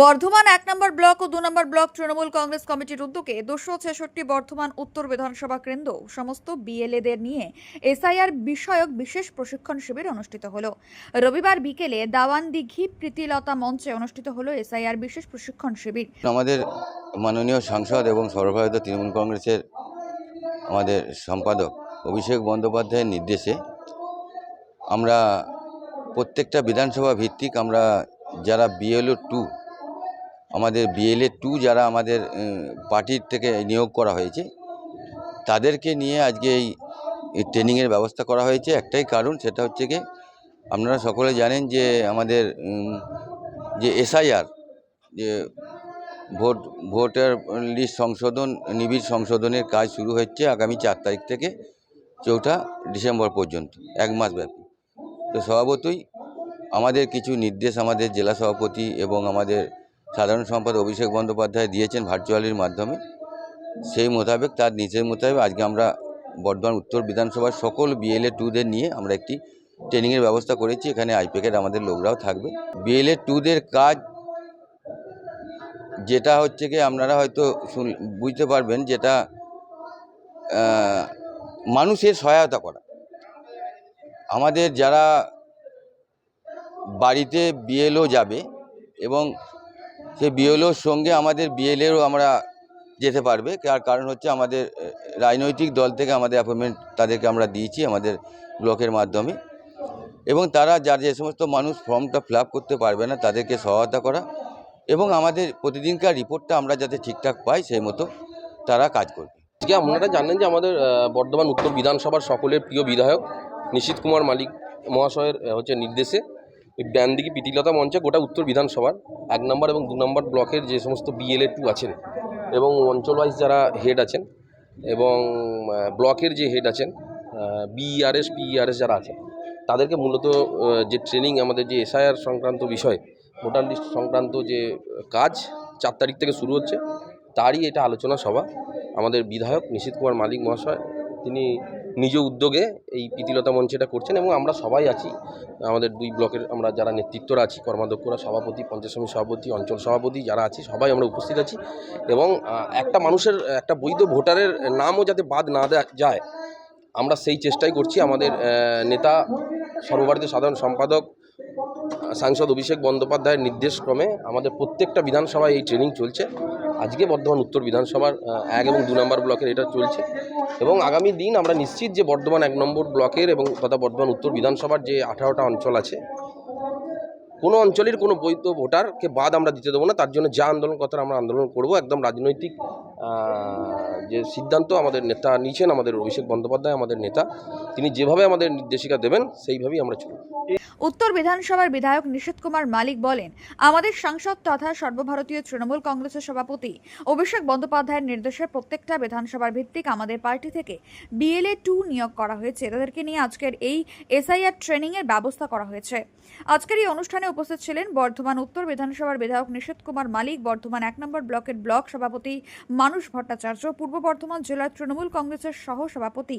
বর্ধমান এক নম্বর ব্লক ও দু নম্বর ব্লক তৃণমূল কংগ্রেস কমিটির উদ্যোগে দুশো ছেষট্টি বর্ধমান উত্তর বিধানসভা কেন্দ্র, সমস্ত বিএলএদের নিয়ে এসআইআর বিষয়ক বিশেষ প্রশিক্ষণ শিবির অনুষ্ঠিত হলো। রবিবার বিকেলে দাওয়ানদিঘি প্রীতিলতা মঞ্চে অনুষ্ঠিত হলো এসআইআর বিশেষ প্রশিক্ষণ শিবির। আমাদের মাননীয় সাংসদ এবং সর্বভারতীয় তৃণমূল কংগ্রেসের আমাদের সম্পাদক অভিষেক বন্দ্যোপাধ্যায়ের নির্দেশে আমরা প্রত্যেকটা বিধানসভা ভিত্তিক আমরা যারা বিএলও টু আমাদের বিএলএ টু যারা আমাদের পার্টির থেকে নিয়োগ করা হয়েছে, তাদেরকে নিয়ে আজকে এই ট্রেনিংয়ের ব্যবস্থা করা হয়েছে। একটাই কারণ, সেটা হচ্ছে কি, আপনারা সকলে জানেন যে আমাদের যে এসআইআর যে ভোট, ভোটার লিস্ট সংশোধন, নিবিড় সংশোধনের কাজ শুরু হচ্ছে আগামী চার তারিখ থেকে চৌঠা ডিসেম্বর পর্যন্ত, এক মাস ব্যাপী। তো স্বভাবতই আমাদের কিছু নির্দেশ আমাদের জেলা সভাপতি এবং আমাদের সাধারণ সম্পাদক অভিষেক বন্দ্যোপাধ্যায় দিয়েছেন ভার্চুয়ালির মাধ্যমে। সেই মোতাবেক, তার নিচের মোতাবেক আজকে আমরা বর্ধমান উত্তর বিধানসভার সকল বিএলএ টুদের নিয়ে আমরা একটি ট্রেনিংয়ের ব্যবস্থা করেছি। এখানে আইপ্যাকের আমাদের লোকরাও থাকবে। বিএলএ টুদের কাজ যেটা হচ্ছে কি, আপনারা হয়তো শুন, বুঝতে পারবেন যেটা মানুষের সহায়তা করা। আমাদের যারা বাড়িতে বিএলও যাবে এবং সেই বিএলওর সঙ্গে আমাদের বিএলএরও আমরা যেতে পারবে। তার কারণ হচ্ছে আমাদের রাজনৈতিক দল থেকে আমাদের অ্যাপয়েন্টমেন্ট তাদেরকে আমরা দিয়েছি আমাদের ব্লকের মাধ্যমে। এবং তারা যার যে সমস্ত মানুষ ফর্মটা ফিল করতে পারবে না তাদেরকে সহায়তা করা এবং আমাদের প্রতিদিনকার রিপোর্টটা আমরা যাতে ঠিকঠাক পাই সেই মতো তারা কাজ করবে। আজকে আপনারা জানেন যে আমাদের বর্ধমান উত্তর বিধানসভার সকলের প্রিয় বিধায়ক নিশীত কুমার মালিক মহাশয়ের হচ্ছে নির্দেশে ব্যানদিঘি পিতিলতা মঞ্চে গোটা উত্তর বিধানসভার এক নম্বর এবং দু নম্বর ব্লকের যে সমস্ত বিএলএ টু আছেন এবং অঞ্চল ওয়াইজ যারা হেড আছেন এবং ব্লকের যে হেড আছেন বিইআরএস পিইআরএস যারা আছেন, তাদেরকে মূলত যে ট্রেনিং আমাদের যে এসআইআর সংক্রান্ত বিষয় ভোটার লিস্ট সংক্রান্ত যে কাজ, চার তারিখ থেকে শুরু হচ্ছে, তারই এটা আলোচনা সভা আমাদের বিধায়ক নিশীত কুমার মালিক মহাশয়, তিনি নিজ উদ্যোগে এই প্রীতিলতা মঞ্চে এটা করছেন এবং আমরা সবাই আছি। আমাদের দুই ব্লকের আমরা যারা নেতৃত্বরা আছি, কর্মাধ্যক্ষরা, সভাপতি, পঞ্চায়েত সমিতি সভাপতি, অঞ্চল সভাপতি যারা আছি, সবাই আমরা উপস্থিত আছি এবং একটা মানুষের, একটা বৈধ ভোটারের নামও যাতে বাদ না দেয়া যায়, আমরা সেই চেষ্টাই করছি। আমাদের নেতা, সর্বভারতীয় সাধারণ সম্পাদক, সাংসদ অভিষেক বন্দ্যোপাধ্যায়ের নির্দেশক্রমে আমাদের প্রত্যেকটা বিধানসভায় এই ট্রেনিং চলছে। আজকে বর্ধমান উত্তর বিধানসভার এক এবং দু নম্বর ব্লকের এটা চলছে। এবং আগামী দিন আমরা নিশ্চিত যে বর্ধমান এক নম্বর ব্লকের এবং তথা বর্ধমান উত্তর বিধানসভার যে আঠারোটা অঞ্চল আছে, কোনো অঞ্চলের কোনো বৈধ ভোটারকে বাদ আমরা দিতে দেবো না। তার জন্য যা আন্দোলন কথা আমরা আন্দোলন করব, একদম রাজনৈতিক যে সিদ্ধান্ত আমাদের নেতা নিয়েছেন, আমাদের অভিষেক বন্দ্যোপাধ্যায়, আমাদের নেতা, তিনি যেভাবে আমাদের নির্দেশিকা দেবেন, সেইভাবেই আমরা চলব। উত্তর বিধানসভার বিধায়ক নিশীত কুমার মালিক বলেন, আমাদের সাংসদ তথা সর্বভারতীয় তৃণমূল কংগ্রেসের সভাপতি অভিষেক বন্দ্যোপাধ্যায়ের নির্দেশে প্রত্যেকটা বিধানসভার ভিত্তিক আমাদের পার্টি থেকে বিএলএ টু নিয়োগ করা হয়েছে। তাদেরকে নিয়ে আজকের এই এসআইআর ট্রেনিং এর ব্যবস্থা করা হয়েছে। আজকের এই অনুষ্ঠানে উপস্থিত ছিলেন বর্ধমান উত্তর বিধানসভার বিধায়ক নিশীত কুমার মালিক, বর্ধমান এক নম্বর ব্লকের ব্লক সভাপতি মানুষ ভট্টাচার্য, পূর্ব বর্ধমান জেলার তৃণমূল কংগ্রেসের সহ সভাপতি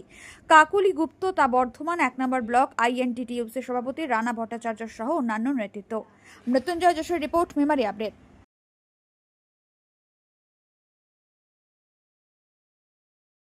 কাকুলি গুপ্ত, তা বর্ধমান এক নম্বর ব্লক আইএনটিটিউসির সভাপতি রানা ভট্টাচার্য সহ অন্যান্য নেতৃত্ব। Mrityunjoy Jessore report, Memari update.